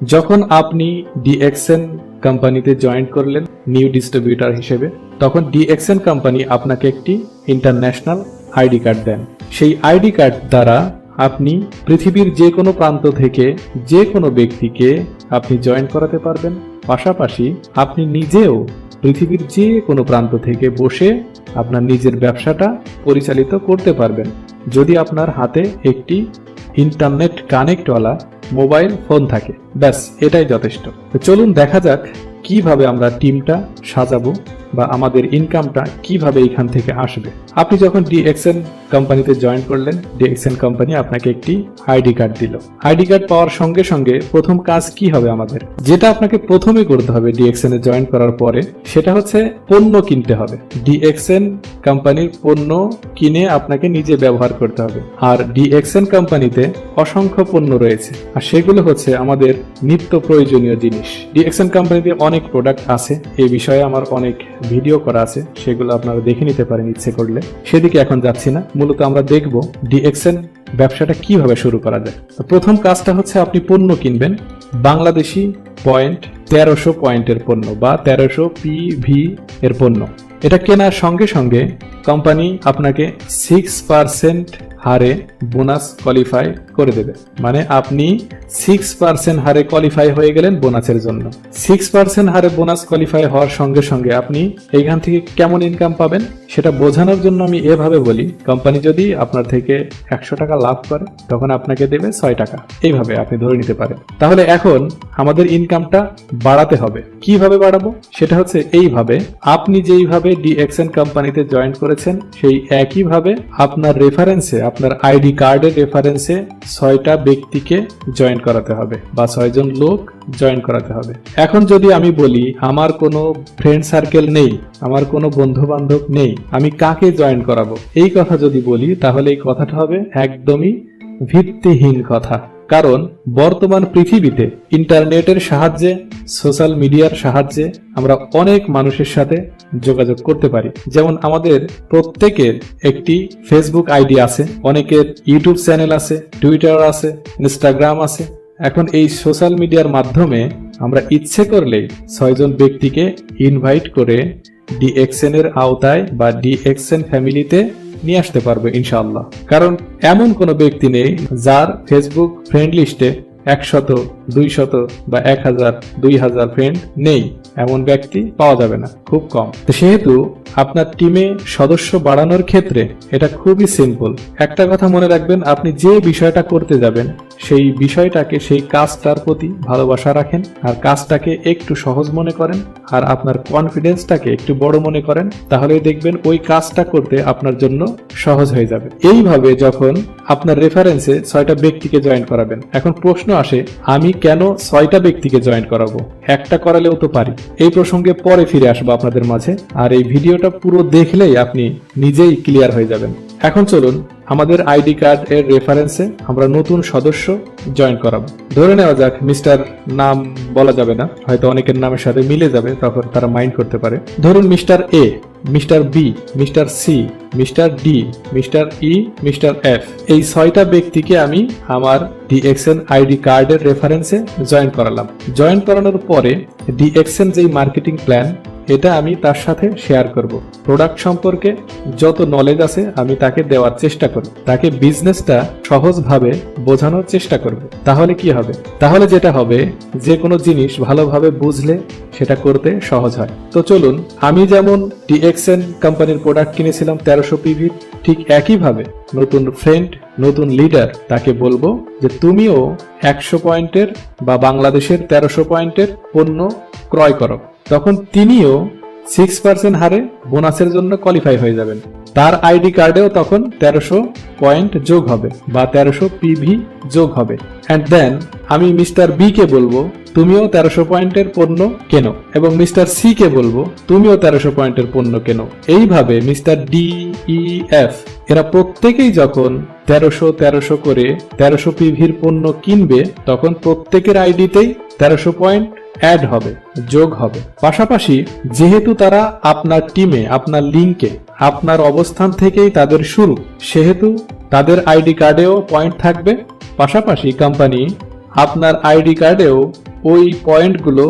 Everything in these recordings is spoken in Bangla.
যখন আপনি ডিএক্সএন কোম্পানিতে জয়েন করলেন নিউ ডিস্ট্রিবিউটর হিসেবে, তখন ডিএক্সএন কোম্পানি আপনাকে একটি ইন্টারন্যাশনাল আইডি কার্ড দেন। সেই আইডি কার্ড দ্বারা আপনি পৃথিবীর যে কোনো প্রান্ত থেকে যে কোনো ব্যক্তিকে আপনি জয়েন করাতে পারবেন। পাশাপাশি আপনি নিজেও পৃথিবীর যে কোনো প্রান্ত থেকে বসে আপনার নিজের ব্যবসাটা পরিচালিত করতে পারবেন। যদি আপনার হাতে একটি ইন্টারনেট কানেক্টওয়ালা মোবাইল, ফোন থাকে। ব্যাস, এটাই যথেষ্ট। তো চলুন দেখা যাক কীভাবে আমরা টিমটা সাজাবো বা আমাদের ইনকামটা কীভাবে এখান থেকে আসবে। আপনি যখন ডিএক্সএন কোম্পানিতে জয়েন করলেন ডিএক্সএন কোম্পানি আপনাকে একটি আইডি কার্ড দিল। আইডি কার্ড পাওয়ার সঙ্গে সঙ্গে প্রথম কাজ কি হবে আমাদের? যেটা আপনাকে প্রথমে করতে হবে ডিএক্সএন এ জয়েন করার পরে, সেটা হচ্ছে পণ্য কিনতে হবে। ডিএক্সএন কোম্পানির পণ্য কিনে আপনাকে নিজে ব্যবহার করতে হবে। আর ডিএক্সএন কোম্পানিতে অসংখ্য পণ্য রয়েছে, আর সেগুলো হচ্ছে আমাদের নিত্য প্রয়োজনীয় জিনিস। ডিএক্সএন কোম্পানিতে অনেক প্রোডাক্ট আছে এই বিষয়ে আমার অনেক ভিডিও করা আছে, সেগুলো আপনারা দেখে নিতে পারেন ইচ্ছে করলে। সেদিকে এখন যাচ্ছি না। মূলত আমরা দেখব ডিএক্সএন ব্যবসাটা কীভাবে শুরু করা যায়। তো প্রথম কাজটা হচ্ছে আপনি পণ্য কিনবেন। বাংলাদেশি পয়েন্ট তেরোশো পয়েন্টের পণ্য বা তেরোশো পিভি এর পণ্য। এটা কেনার সঙ্গে সঙ্গে কোম্পানি আপনাকে সিক্স পার্সেন্ট হারে বোনাস কোয়ালিফাই করে দেবে। মানে আপনি সিক্স পার্সেন্ট হারে কোয়ালিফাই হয়ে গেলেন বোনাসের জন্য। সিক্স পার্সেন্ট হারে বোনাস কোয়ালিফাই হওয়ার সঙ্গে সঙ্গে আপনি এইখান থেকে কেমন ইনকাম পাবেন সেটা বোঝানোর জন্য আমি এভাবে বলি কোম্পানি যদি আপনার থেকে একশো টাকা লাভ করে, তখন আপনাকে দেবে ছয় টাকা। এইভাবে আপনি ধরে নিতে পারেন। তাহলে এখন আমাদের ইনকামটা বাড়াতে হবে। কীভাবে বাড়াবো? সেটা হচ্ছে এইভাবে, আপনি যেইভাবে ডিএক্সএন কোম্পানিতে জয়েন করেছেন, সেই একইভাবে আপনার রেফারেন্সে আপনার আইডি কার্ডের রেফারেন্সে ছয়টা ব্যক্তিকে জয়েন করাতে হবে বা ছয়জন লোক জয়েন করাতে হবে। এখন যদি আমি বলি, আমার কোনো ফ্রেন্ড সার্কেল নেই, আমার কোনো বন্ধু বান্ধব নেই, আমি কাকে জয়েন করাবো? এই কথা যদি বলি, তাহলে এই কথাটা হবে একদমই ভিত্তিহীন কথা। কারণ বর্তমান পৃথিবীতে ইন্টারনেটের সাহায্যে, সোশ্যাল মিডিয়ার সাহায্যে আমরা অনেক মানুষের সাথে যোগাযোগ করতে পারি। যেমন আমাদের প্রত্যেকের একটি ফেসবুক আইডি আছে, অনেকের ইউটিউব চ্যানেল আছে টুইটার আছে ইনস্টাগ্রাম আছে। এখন এই সোশ্যাল মিডিয়ার মাধ্যমে আমরা ইচ্ছে করলেই ছয়জন ব্যক্তিকে ইনভাইট করে ডিএক্সএন আওতায় বা ডিএক্সএন ফ্যামিলিতে নিয়ে আসতে পারবে, ইনশাআল্লাহ। কারণ এমন কোনো ব্যক্তি নেই যার ফেসবুক ফ্রেন্ড লিস্টে একশত, দুইশত বা এক হাজার দুই হাজার ফ্রেন্ড নেই। এমন ব্যক্তি পাওয়া যাবে না, খুব কম। তো সেহেতু আপনার টিমে সদস্য বাড়ানোর ক্ষেত্রে এটা খুবই সিম্পল একটা কথা মনে রাখবেন, আপনি যে বিষয়টা করতে যাবেন সেই বিষয়টাকে, সেই কাজটার প্রতি ভালোবাসা রাখেন আর কাজটাকে একটু সহজ মনে করেন আর আপনার কনফিডেন্সটাকে একটু বড় মনে করেন, তাহলে দেখবেন ওই কাজটা করতে আপনার জন্য সহজ হয়ে যাবে। এইভাবে যখন আপনার রেফারেন্সে ছয়টা ব্যক্তিকে জয়েন করাবেন, এখন প্রশ্ন আসে, আমি কেন ছয়টা ব্যক্তিকে জয়েন করাবো? একটা করালেও তো পারি। এই প্রসঙ্গে পরে ফিরে আসব আপনাদের মাঝে। আর এই ভিডিওটা পুরো দেখলেই আপনি নিজেই ক্লিয়ার হয়ে যাবেন। এখন চলুন আমাদের আইডি কার্ড এর রেফারেন্সে আমরা নতুন সদস্য জয়েন করাবো। ধরে নেওয়া যাক মিস্টার নাম বলা যাবে না, হয়তো অনেকের নামের সাথে মিলে যাবে তখন তারা মাইন্ড করতে পারে। ধরুন mister A mister B mister C mister D mister E mister F এই ছয়টা ব্যক্তিকে আমি আমার ডিএক্সএন আইডি কার্ডের রেফারেন্সে জয়েন করালাম। জয়েন করানোর পরে ডিএক্সএন যেই মার্কেটিং প্ল্যান এটা আমি তার সাথে শেয়ার করব। প্রোডাক্ট সম্পর্কে যত নলেজ আছে, আমি তাকে দেওয়ার চেষ্টা করব। তাকে বিজনেসটা সহজভাবে বোঝানোর চেষ্টা করব। তাহলে কি হবে? তাহলে যেটা হবে, যে কোনো জিনিস ভালোভাবে বুঝলে সেটা করতে সহজ হয়। তো চলুন, আমি যেমন ডিএক্সএন কোম্পানির প্রোডাক্ট কিনেছিলাম তেরোশো পিভি ঠিক একইভাবে নতুন ফ্রেন্ড নতুন লিডার তাকে বলব যে তুমিও একশো পয়েন্টের বা বাংলাদেশের তেরোশো পয়েন্টের পণ্য ক্রয় করো। তখন তিনিও সিক্স পার্সেন্ট হারে বোনাসের জন্য কোয়ালিফাই হয়ে যাবেন। তার আইডি কার্ডেও তখন তেরোশো পয়েন্ট যোগ হবে বা তেরোশো পিভি যোগ হবে। অ্যান্ড দেন আমি মিস্টার বি কে বলব, তুমিও তেরোশো পয়েন্টের পণ্য কেনো? এবং মিস্টার সি কে বলব, তুমিও তেরোশো পয়েন্টের পণ্য কেনো? এইভাবে মিস্টার ডি ই এফ এরা প্রত্যেকেই যখন তেরোশো তেরোশো করে তেরোশো পিভির পণ্য কিনবে, তখন প্রত্যেকের আইডিতেই তেরোশো পয়েন্ট অ্যাড হবে, যোগ হবে। পাশাপাশি, যেহেতু তারা আপনার টিমে আপনার লিঙ্কে আপনার অবস্থান থেকেই তাদের শুরু, সেহেতু তাদের আইডি কার্ডেও পয়েন্ট থাকবে। পাশাপাশি কোম্পানি আপনার আইডি কার্ডেও ওই পয়েন্টগুলো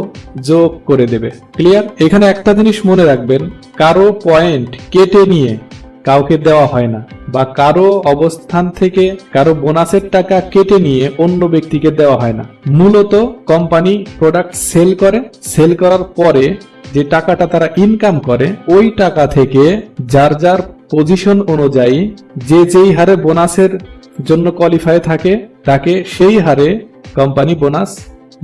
যোগ করে দেবে। ক্লিয়ার এখানে একটা জিনিস মনে রাখবেন, কারও পয়েন্ট কেটে নিয়ে কাউকে দেওয়া হয় না বা কারও অবস্থান থেকে কারও বোনাসের টাকা কেটে নিয়ে অন্য ব্যক্তিকে দেওয়া হয় না। মূলত কোম্পানি প্রোডাক্ট সেল করে। সেল করার পরে যে টাকাটা তারা ইনকাম করে, ওই টাকা থেকে যার যার পজিশন অনুযায়ী যে যেই হারে বোনাসের জন্য কোয়ালিফাই থাকে, তাকে সেই হারে কোম্পানি বোনাস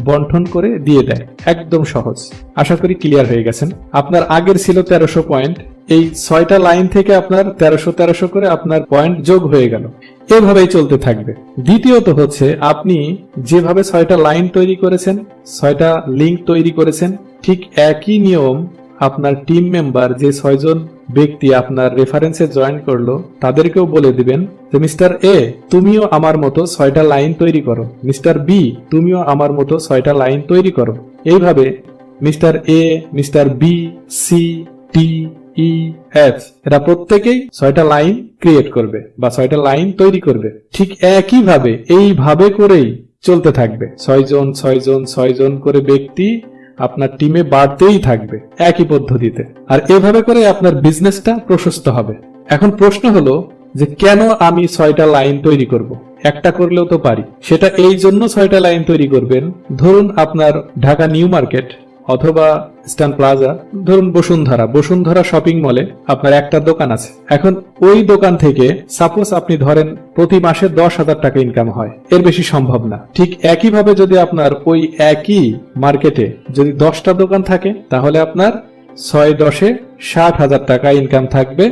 বন্টন করে দিয়ে দেয়। একদম সহজ। আশা করি ক্লিয়ার হয়ে গেছেন। আপনার আগের ছিল তেরোশো পয়েন্ট এই ছয়টা লাইন থেকে আপনার তেরোশো তেরোশো করে আপনার পয়েন্ট যোগ হয়ে গেল। এভাবেই চলতে থাকবে। দ্বিতীয়ত হচ্ছে, আপনি যেভাবে ছয়টা লাইন তৈরি করেছেন, ছয়টা লিঙ্ক তৈরি করেছেন, ঠিক একই নিয়ম আপনার টিম মেম্বার যে ছয়জন ব্যক্তি আপনার রেফারেন্সে জয়েন করল, তাদেরকেও বলে দিবেন যে, মিস্টার এ, তুমিও আমার মতো ছয়টা লাইন তৈরি করো। মিস্টার বি, তুমিও আমার মতো ছয়টা লাইন তৈরি করো। এইভাবে mister A, mister B, C D E, F, এরা প্রত্যেকেই ছয়টা লাইন ক্রিয়েট করবে বা ছয়টা লাইন তৈরি করবে। ঠিক একইভাবে, এইভাবে করেই চলতে থাকবে। ছয়জন ছয়জন ছয়জন করে ব্যক্তি আপনার টিমে বাড়তেই থাকবে, একই পদ্ধতিতে। আর এভাবে করে আপনার বিজনেসটা প্রশস্ত হবে। এখন প্রশ্ন হলো যে কেন আমি ছয়টা লাইন তৈরি করব। একটা করলেও তো পারি। সেটা এই জন্য ছয়টা লাইন তৈরি করবেন। ধরুন আপনার ঢাকা নিউ মার্কেট অথবা স্টান প্লাজা, ধরুন বসুন্ধরা বসুন্ধরা শপিং মলে আপনার একটা দোকান আছে। এখন ওই দোকান থেকে সাপোজ আপনি ধরেন প্রতি মাসে দশ হাজার টাকা ইনকাম হয়। এর বেশি সম্ভব না। ঠিক একইভাবে যদি আপনার ওই একই মার্কেটে যদি দশটা দোকান থাকে, তাহলে আপনার ছয় দশে ষাট হাজার টাকা ইনকাম থাকবে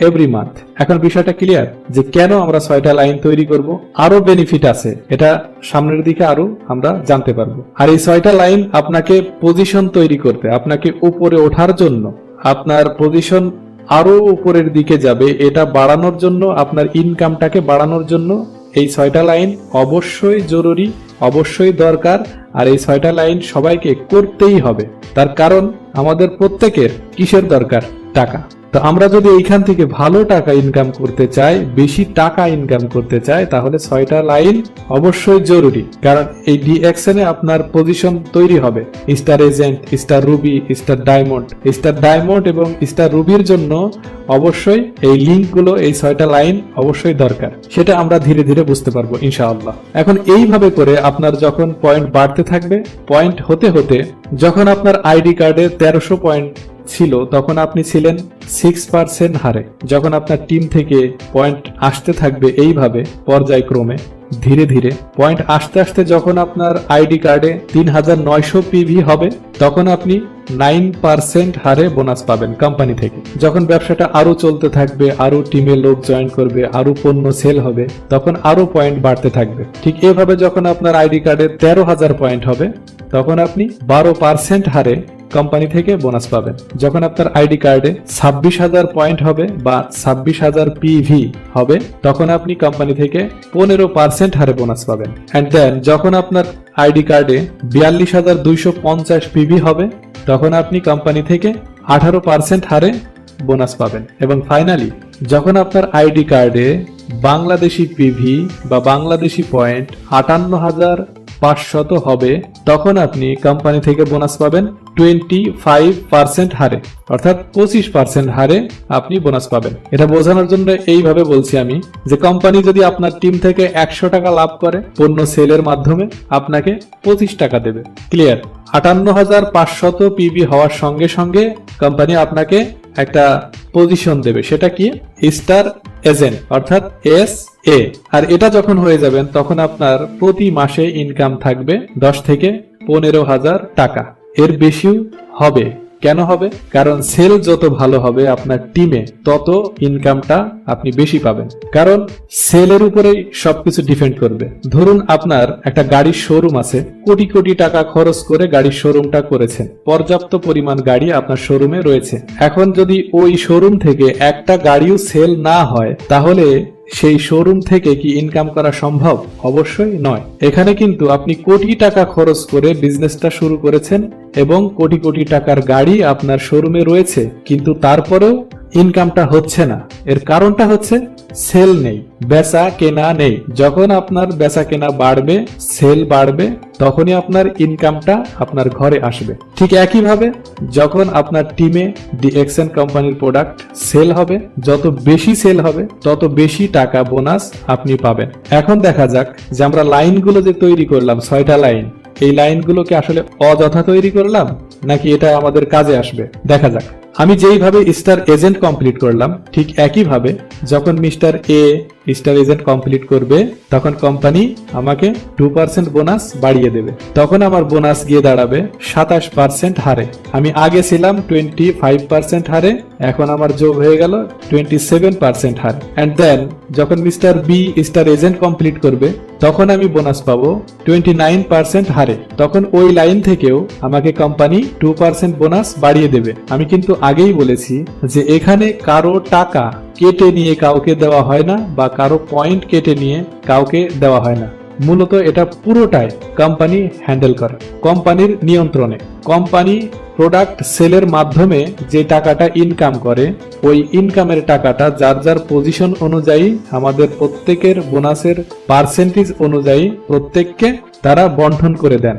এভরি মান্থ এখন বিষয়টা ক্লিয়ার যে কেন আমরা ছয়টা লাইন তৈরি করব? আরও বেনিফিট আছে। এটা সামনের দিকে আরও আমরা জানতে পারব। আর এই ছয়টা লাইন আপনাকে পজিশন তৈরি করতে, আপনাকে উপরে ওঠার জন্য, আপনার পজিশন আরও উপরের দিকে যাবে। এটা বাড়ানোর জন্য, আপনার ইনকামটাকে বাড়ানোর জন্য এই ছয়টা লাইন অবশ্যই জরুরি, অবশ্যই দরকার। আর এই ছয়টা লাইন সবাইকে করতেই হবে। তার কারণ আমাদের প্রত্যেকের কিসের দরকার? টাকা। তো আমরা যদি এইখান থেকে ভালো টাকা ইনকাম করতে চাই, বেশি টাকা ইনকাম করতে চাই, তাহলে ছয়টা লাইন অবশ্যই জরুরি। কারণ এই ডিএক্সএন আপনার পজিশন তৈরি হবে। Star agent star ruby star diamond star diamond এবং স্টার রুবির জন্য অবশ্যই এই লিঙ্কগুলো এই ছয়টা লাইন অবশ্যই দরকার। সেটা আমরা ধীরে ধীরে বুঝতে পারব, ইনশাআল্লাহ। এখন এইভাবে করে আপনার যখন পয়েন্ট বাড়তে থাকবে পয়েন্ট হতে হতে যখন আপনার আইডি কার্ডে তেরোশো পয়েন্ট ছিল, তখন আপনি ছিলেন সিক্স পার্সেন্ট হারে। যখন আপনার টিম থেকে পয়েন্ট আসতে থাকবে এইভাবে, পর্যায়ক্রমে, ধীরে ধীরে পয়েন্ট আসতে আসতে যখন আপনার আইডি কার্ডে তিন হাজার নয়শো পিভি হবে, তখন আপনি নাইন পার্সেন্ট হারে বোনাস পাবেন কোম্পানি থেকে। যখন ব্যবসাটা আরও চলতে থাকবে আরও টিমে লোক জয়েন করবে আরও পণ্য সেল হবে, তখন আরও পয়েন্ট বাড়তে থাকবে। ঠিক এভাবে যখন আপনার আইডি কার্ডে তেরো হাজার পয়েন্ট হবে, তখন আপনি বারো পার্সেন্ট হারে কোম্পানি থেকে বোনাস পাবেন। যখন আপনার আইডি কার্ডে ছাব্বিশ হাজার পয়েন্ট হবে বা ছাব্বিশ হাজার পিভি হবে, তখন আপনি কোম্পানি থেকে পনেরো পার্সেন্ট হারে বোনাস পাবেন। অ্যান্ড দেন যখন আপনার আইডি কার্ডে বিয়াল্লিশ হাজার দুইশো পঞ্চাশ পিভি হবে, তখন আপনি কোম্পানি থেকে আঠারো পার্সেন্ট হারে বোনাস পাবেন। এবং ফাইনালি যখন আপনার আইডি কার্ডে বাংলাদেশি পিভি বা বাংলাদেশি পয়েন্ট আটান্ন হাজার পাঁচশত হবে, তখন আপনি কোম্পানি থেকে বোনাস পাবেন টোয়েন্টি ফাইভ পার্সেন্ট হারে। অর্থাৎ পঁচিশ পার্সেন্ট হারে আপনি বোনাস পাবেন। এটা বোঝানোর জন্য এইভাবে বলছি আমি যে কোম্পানি যদি আপনার টিম থেকে একশো টাকা লাভ করে, পণ্য সেলের মাধ্যমে আপনাকে পঁচিশ টাকা দেবে। ক্লিয়ার আটান্ন হাজার পাঁচশত পিবি হওয়ার সঙ্গে সঙ্গে কোম্পানি আপনাকে একটা পজিশন দেবে। সেটা কি? স্টার এজেন্ট অর্থাৎ এস এ আর এটা যখন হয়ে যাবেন তখন আপনার প্রতি মাসে ইনকাম থাকবে দশ থেকে পনেরো হাজার টাকা। এর বেশিও হবে। কেন হবে? কারণ সেল যত ভালো হবে আপনার টিমে, তত ইনকামটা আপনি বেশি পাবেন। কারণ সেলের উপরেই সবকিছু ডিপেন্ড করবে। ধরুন আপনার একটা গাড়ির শোরুম আছে, কোটি কোটি টাকা খরচ করে গাড়ির শোরুমটা করেছেন। পর্যাপ্ত পরিমাণ গাড়ি আপনার শোরুমে রয়েছে। এখন যদি ওই শোরুম থেকে একটা গাড়িও সেল না হয়, তাহলে সেই শোরুম থেকে কি ইনকাম করা সম্ভব? অবশ্যই নয়। এখানে কিন্তু আপনি কোটি টাকা খরচ করে বিজনেসটা শুরু করেছেন এবং কোটি কোটি টাকার গাড়ি আপনার শোরুমে রয়েছে। কিন্তু তারপরেও ইনকামটা হচ্ছে না। এর কারণটা হচ্ছে সেল নেই, বেচা কেনা নেই। যখন আপনার বেচা কেনা বাড়বে, সেল বাড়বে, তখনই আপনার ইনকামটা আপনার ঘরে আসবে। ঠিক একইভাবে যখন আপনার টিমে দি এক্সেন কোম্পানির প্রোডাক্ট সেল হবে, যত বেশি সেল হবে, তত বেশি টাকা বোনাস আপনি পাবেন। এখন দেখা যাক যে আমরা লাইনগুলো যে তৈরি করলাম, ছয়টা লাইন, এই লাইনগুলোকে আসলে অযথা তৈরি করলাম, নাকি এটা আমাদের কাজে আসবে? দেখা যাক। আমি যেইভাবে স্টার এজেন্ট কমপ্লিট করলাম, ঠিক একইভাবে যখন mister A star agent complete করবে, তখন কোম্পানি আমাকে টু পার্সেন্ট বোনাস বাড়িয়ে দেবে। তখন আমার বোনাস গিয়ে দাঁড়াবে সাতাশ পার্সেন্ট হারে। আমি আগে ছিলাম টোয়েন্টি ফাইভ পার্সেন্ট হারে, এখন আমার যোগ হয়ে গেল টোয়েন্টি সেভেন পার্সেন্ট হার। অ্যান্ড দেন যখন mister B star agent complete করবে, তখন আমি বোনাস পাবো টোয়েন্টি নাইন পার্সেন্ট হারে। তখন ওই লাইন থেকেও আমাকে কোম্পানি টু পার্সেন্ট বোনাস বাড়িয়ে দেবে। আমি কিন্তু আগেই বলেছি যে এখানে কারও টাকা কেটে নিয়ে কাউকে দেওয়া হয় না বা কারও পয়েন্ট কেটে নিয়ে কাউকে দেওয়া হয় না। মূলত এটা পুরোটাই কোম্পানি হ্যান্ডেল করে। কোম্পানির নিয়ন্ত্রণে। কোম্পানি প্রোডাক্ট সেলের মাধ্যমে যে টাকাটা ইনকাম করে, ওই ইনকামের টাকাটা যার যার পজিশন অনুযায়ী, আমাদের প্রত্যেকের বোনাসের পার্সেন্টেজ অনুযায়ী প্রত্যেককে তারা বন্টন করে দেন।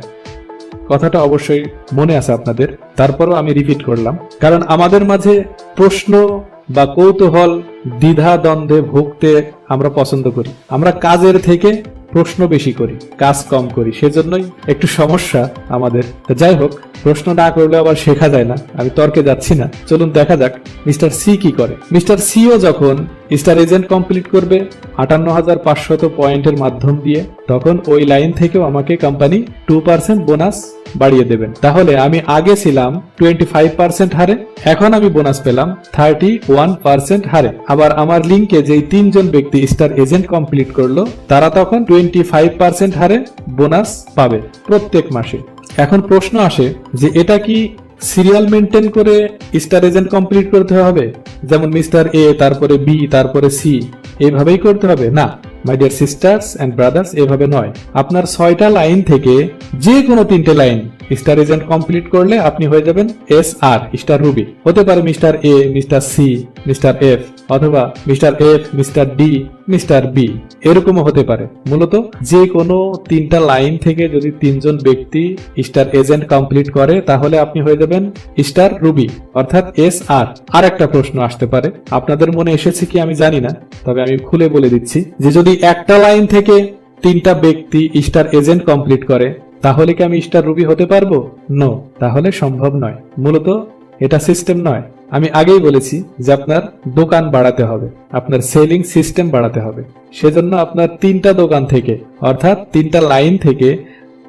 কথাটা অবশ্যই মনে আছে আপনাদের। তারপরও আমি রিপিট করলাম। কারণ আমাদের মাঝে প্রশ্ন বা কৌতূহল, দ্বিধা, দ্বন্দ্বে ভুগতে আমরা পছন্দ করি। আমরা কাজের থেকে প্রশ্ন বেশি করি, কাজ কম করি, সেজন্যই একটু সমস্যা আমাদের। যাই হোক, প্রশ্ন না করলে আবার শেখা যায় না, আমি তর্কে যাচ্ছি না। চলুন দেখা যাক মিস্টার সি কি করে। মিস্টার সিও যখন স্টার এজেন্ট কমপ্লিট করবে আটান্ন হাজার পাঁচশত পয়েন্টের মাধ্যম দিয়ে, তখন ওই লাইন থেকেও আমাকে কোম্পানি টু পার্সেন্ট বোনাস বাড়িয়ে দেবেন। তাহলে আমি আগে ছিলাম টোয়েন্টি ফাইভ পার্সেন্ট হারে, এখন আমি বোনাস পেলাম থার্টি ওয়ান পার্সেন্ট হারে। আবার আমার লিঙ্কে যেই তিনজন ব্যক্তি স্টার এজেন্ট কমপ্লিট করল, তারা তখন টোয়েন্টি ফাইভ পার্সেন্ট হারে বোনাস পাবে প্রত্যেক মাসে। এখন প্রশ্ন আসে যে এটা কি সিরিয়াল মেনটেন করে স্টার এজেন্ট কমপ্লিট করতে হবে? যেমন মিস্টার এ তারপরে বি তারপরে সি এইভাবেই করতে হবে? না। My dear sisters and brothers এভাবে নয়। আপনার ছয়টা লাইন থেকে যে কোনো তিনটে লাইন স্টার এজেন্ট কমপ্লিট করলে আপনি হয়ে যাবেন এস আর, স্টার রুবি। হতে পারে mister A, mister C, mister F. অথবা mister F mister D mister B এরকমও হতে পারে। মূলত যে কোনো তিনটা লাইন থেকে যদি তিনজন ব্যক্তি স্টার এজেন্ট কমপ্লিট করে, তাহলে আপনি হয়ে যাবেন স্টার রুবি, অর্থাৎ এস আর আর একটা প্রশ্ন আসতে পারে। আপনাদের মনে এসেছে কি আমি জানি না, তবে আমি খুলে বলে দিচ্ছি যে যদি একটা লাইন থেকে তিনটা ব্যক্তি স্টার এজেন্ট কমপ্লিট করে, তাহলে কি আমি স্টার রুবি হতে পারব? নো, তাহলে সম্ভব নয়। মূলত এটা সিস্টেম নয়। আমি আগেই বলেছি যে আপনার দোকান বাড়াতে হবে। আপনার সেলিং সিস্টেম বাড়াতে হবে। সেজন্য আপনার তিনটা দোকান থেকে, অর্থাৎ তিনটা লাইন থেকে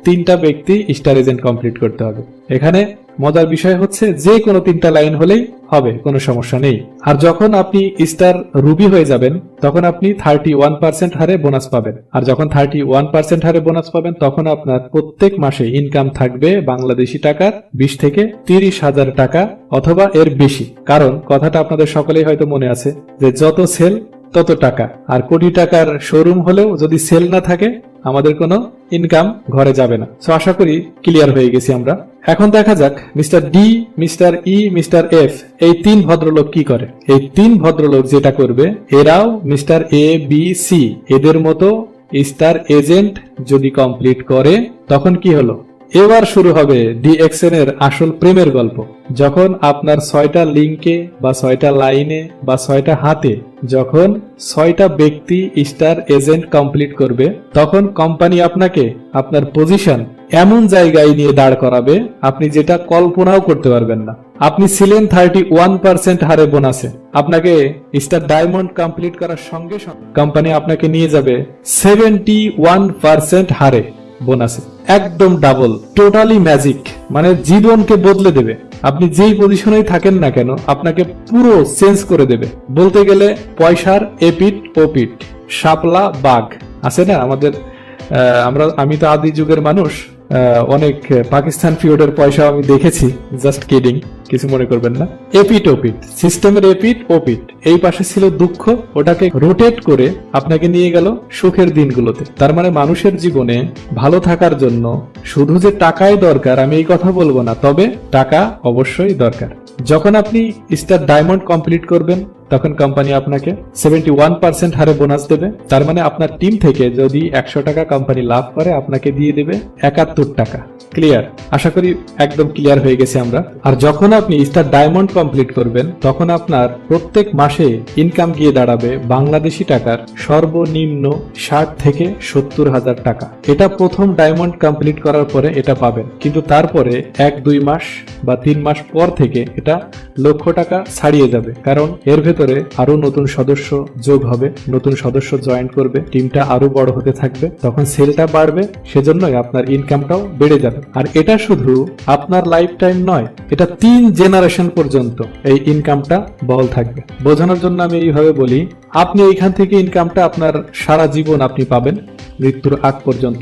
তিনটা ব্যক্তি স্টার এজেন্ট কমপ্লিট করতে হবে। এখানে মজার বিষয় হচ্ছে যে কোনো তিনটা লাইন হলেই হবে, কোনো সমস্যা নেই। আর যখন আপনি স্টার রুবি হয়ে যাবেন, তখন আপনি থার্টি ওয়ান পার্সেন্ট হারে বোনাস পাবেন। আর যখন থার্টি ওয়ান পার্সেন্ট হারে বোনাস পাবেন, তখন আপনার প্রত্যেক মাসে ইনকাম থাকবে বাংলাদেশি টাকার বিশ থেকে তিরিশ হাজার টাকা অথবা এর বেশি। কারণ কথাটা আপনাদের সকলেই হয়তো মনে আছে যে যত সেল তত টাকা। আর কোটি টাকার শোরুম হলেও যদি সেল না থাকে, আমাদের কোনো ইনকাম ঘরে যাবে না। সো আশা করি ক্লিয়ার হয়ে গেছি আমরা। এখন দেখা যাক, mister D, mister E, mister F, এই তিন ভদ্রলোক কি করে? এই তিন ভদ্রলোক যেটা করবে, এরাও মিস্টার এ, বি, সি, এদের মতো স্টার এজেন্ট যদি কমপ্লিট করে, তখন কি হলো? এবার শুরু হবে ডিএক্সএন এর আসল প্রেমের গল্প। যখন আপনার ছয়টা লিঙ্কে বা ছয়টা লাইনে বা ছয়টা হাতে যখন ছয়টা ব্যক্তি স্টার এজেন্ট কমপ্লিট করবে, তখন কোম্পানি আপনাকে আপনার পজিশন এমন জায়গায় নিয়ে দাঁড় করাবে, আপনি যেটা কল্পনাও করতে পারবেন না। আপনি ছিলেন থার্টি ওয়ান পার্সেন্ট হারে বোনাসে। আপনাকে স্টার ডায়মন্ড কমপ্লিট করার সঙ্গে সঙ্গে কোম্পানি আপনাকে নিয়ে যাবে সেভেন্টি ওয়ান পার্সেন্ট হারে বোনাসে। একদম ডাবল টোটালি ম্যাজিক মানে জীবনকে বদলে দেবে। আপনি যেই পজিশনেই থাকেন না কেন, আপনাকে পুরো চেঞ্জ করে দেবে। বলতে গেলে পয়সার এপিট ওপিট শাপলা বাঘ। আছে না আমাদের আমরা, আমি তো আদি যুগের মানুষ অনেক পাকিস্তান পিরিয়ডের পয়সা আমি দেখেছি জাস্ট কিডিং কিছু মনে করবেন না। এপিট ওপিট সিস্টেমের এপিট ওপিট এই পাশে ছিল দুঃখ, ওটাকে রোটেট করে আপনাকে নিয়ে গেল সুখের দিনগুলোতে। তার মানে মানুষের জীবনে ভালো থাকার জন্য শুধু যে টাকাই দরকার, আমি এই কথা বলব না, তবে টাকা অবশ্যই দরকার। যখন আপনি স্টার ডায়মন্ড কমপ্লিট করবেন তখন কোম্পানি আপনাকে সেভেন্টি ওয়ান হারে বোনাস দেবে। তার মানে আপনার টিম থেকে যদি একশো টাকা কোম্পানি লাভ করে, আপনাকে দিয়ে দেবে একাত্তর টাকা। ক্লিয়ার আশা করি একদম ক্লিয়ার হয়ে গেছে আমরা। আর যখন আপনি স্টার ডায়মন্ড কমপ্লিট করবেন, তখন আপনার প্রত্যেক মাসে ইনকাম গিয়ে দাঁড়াবে বাংলাদেশি টাকার সর্বনিম্ন ষাট থেকে সত্তর হাজার টাকা। এটা প্রথম ডায়মন্ড কমপ্লিট করার পরে এটা পাবেন। কিন্তু তারপরে এক, দুই মাস বা তিন মাস পর থেকে এটা লক্ষ টাকা ছাড়িয়ে যাবে। কারণ এর ভেতরে আরও নতুন সদস্য যোগ হবে, নতুন সদস্য জয়েন করবে টিমটা আরও বড় হতে থাকবে, তখন সেলটা বাড়বে, সেজন্যই আপনার ইনকামটাও বেড়ে যাবে। আর এটা শুধু আপনার লাইফ টাইম নয়, এটা তিন জেনারেশন পর্যন্ত এই ইনকামটা বল থাকবে। বোঝানোর জন্য আমি এইভাবে বলি, আপনি এইখান থেকে ইনকামটা আপনার সারা জীবন আপনি পাবেন, মৃত্যুর আগ পর্যন্ত।